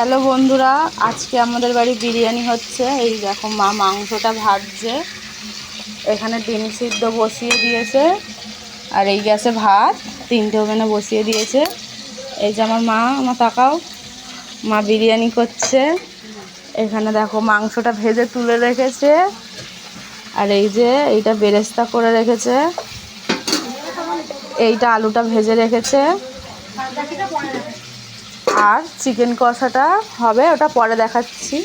Hello বন্ধুরা, আজকে আমাদের বাড়ি বিরিয়ানি হচ্ছে। এই দেখো মা মাংসটা ভাজছে। এখানে ডিম সিদ্ধ বসিয়ে দিয়েছে। আর এই গ্যাসে ভাত, তিনটে ওভেনে বসিয়ে দিয়েছে। এই যে আমার মা, আমার তাকাও মা বিরিয়ানি করছে। এখানে দেখো মাংসটা ভেজে তুলে রেখেছে। আর এই যে এইটা বেরেস্তা করে রেখেছে। এইটা আলুটা ভেজে রেখেছে। আর চিকেন কষাটা হবে, ওটা পরে দেখাচ্ছি।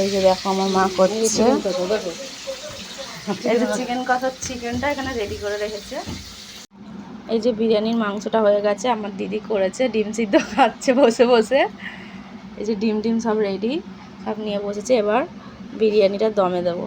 এই যে দেখো, আমার মা করছে। এই যে চিকেন কষার চিকেনটা এখানে রেডি করে রেখেছে। এই যে বিরিয়ানির মাংসটা হয়ে গেছে, আমার দিদি করেছে, ডিম সিদ্ধ খাচ্ছে বসে বসে। এই যে ডিম টিম সব রেডি সব নিয়ে বসেছে। এবার বিরিয়ানিটা দমে দেবো।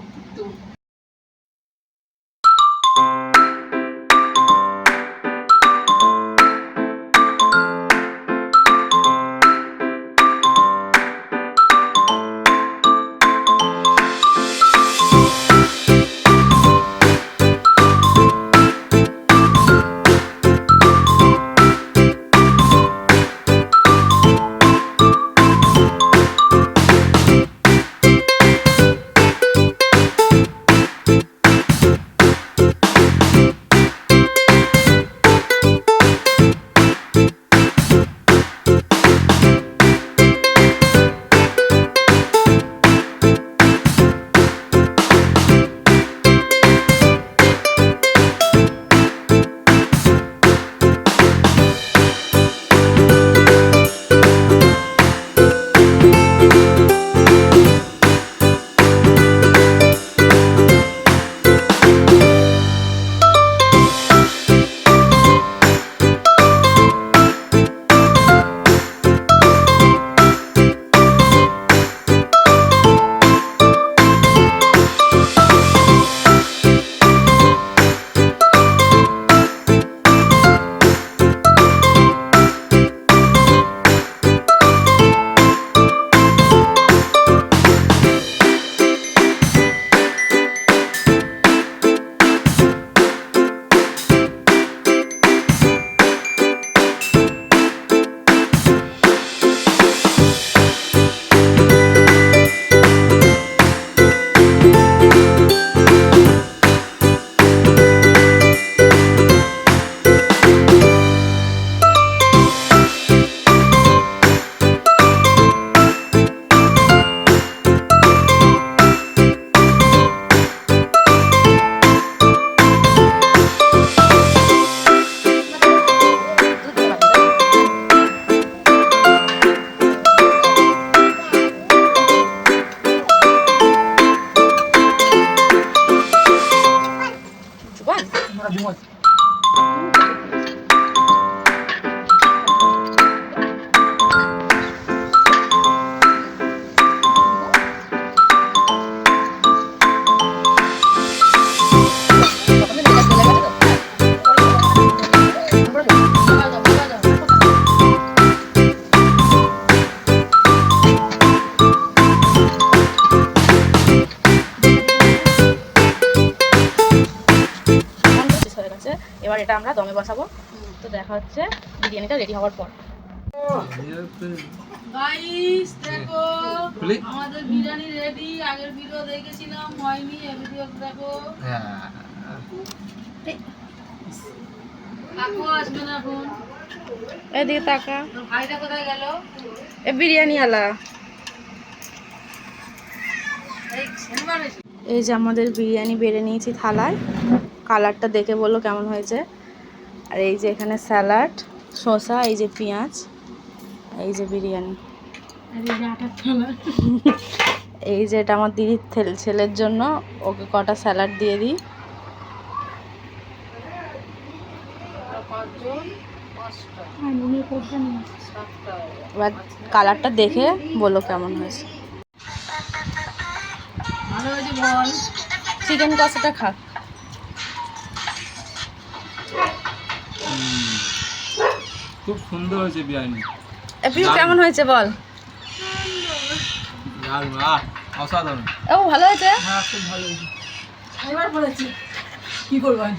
হয়ে গেছে এবার এটা আমরা দমে বসাবো। তো দেখা হচ্ছে বিরিয়ানিটা রেডি হওয়ার পর। গাইস দেখো আমাদের বিরিয়ানি রেডি আগের ভিডিও দেখেছিলাম হয়নি এই ভিডিও দেখো। কাকু আসবে না এখন। এদিকে তাকা। ভাইটা কোথায় গেল? এ বিরিয়ানি আলা এই যে আমাদের বিরিয়ানি বেড়ে নিয়েছি থালায়। কালারটা দেখে বলল কেমন হয়েছে। আর এই যে এখানে স্যালাড শসা এই যে পেঁয়াজ এই যে বিরিয়ানি। এই যে আটার এই যে এটা আমার দিদির ছেলে- ছেলের জন্য। ওকে কটা স্যালাড দিয়ে দিই। এবার কালারটা দেখে বলো কেমন হয়েছে। চিকেন কষাটা খা। খুব সুন্দর হয়েছে বিরিয়ানি। এপিও কেমন হয়েছে বল? দারুণ আহ অসাধারণ। ও ভালো হয়েছে? হ্যাঁ খুব ভালো হয়েছে। কি করব আমি?